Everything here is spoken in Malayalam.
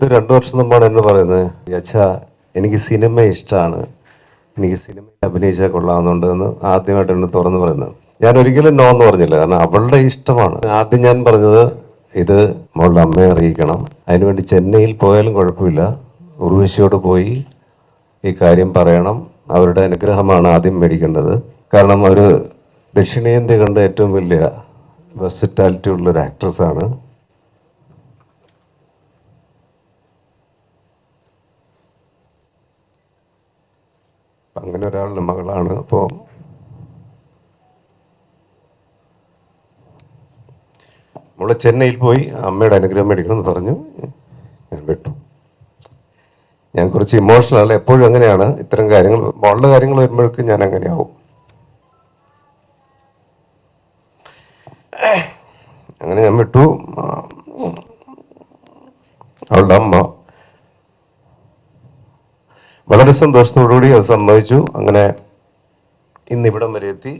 ഇത് രണ്ടു വർഷം മുമ്പാണ് എന്നെ പറയുന്നത് അച്ഛാ എനിക്ക് സിനിമ ഇഷ്ടമാണ് എനിക്ക് സിനിമയിൽ അഭിനയിച്ചാൽ കൊള്ളാവുന്നുണ്ട് എന്ന് ആദ്യമായിട്ട് എന്നെ തുറന്ന് പറയുന്നത്. ഞാൻ ഒരിക്കലും നോ എന്ന് പറഞ്ഞില്ല. കാരണം അവളുടെ ഇഷ്ടമാണ്. ആദ്യം ഞാൻ പറഞ്ഞത് ഇത് അവളുടെ അമ്മയെ അറിയിക്കണം. അതിനുവേണ്ടി ചെന്നൈയിൽ പോയാലും കുഴപ്പമില്ല. ഉർവശിയോട് പോയി ഈ കാര്യം പറയണം. അവരുടെ അനുഗ്രഹമാണ് ആദ്യം മേടിക്കേണ്ടത്. കാരണം ഒരു ദക്ഷിണേന്ത്യ കണ്ട ഏറ്റവും വലിയ വെർസിറ്റാലിറ്റി ഉള്ളൊരു ആക്ട്രസ്സാണ് അങ്ങനെ ഒരാളുടെ മകളാണ്. അപ്പോൾ നമ്മൾ ചെന്നൈയിൽ പോയി അമ്മയുടെ അനുഗ്രഹം മേടിക്കണമെന്ന് പറഞ്ഞു. ഞാൻ വിട്ടു. ഞാൻ കുറച്ച് ഇമോഷണൽ എപ്പോഴും അങ്ങനെയാണ്. ഇത്തരം കാര്യങ്ങൾ മോളുടെ കാര്യങ്ങൾ വരുമ്പോഴേക്കും ഞാൻ അങ്ങനെയാവും. അങ്ങനെ ഞാൻ വിട്ടു. അവളുടെ അമ്മ വളരെ സന്തോഷത്തോടുകൂടി അത് സമ്മതിച്ചു അങ്ങനെ ഇന്നിവിടം വരെ എത്തി.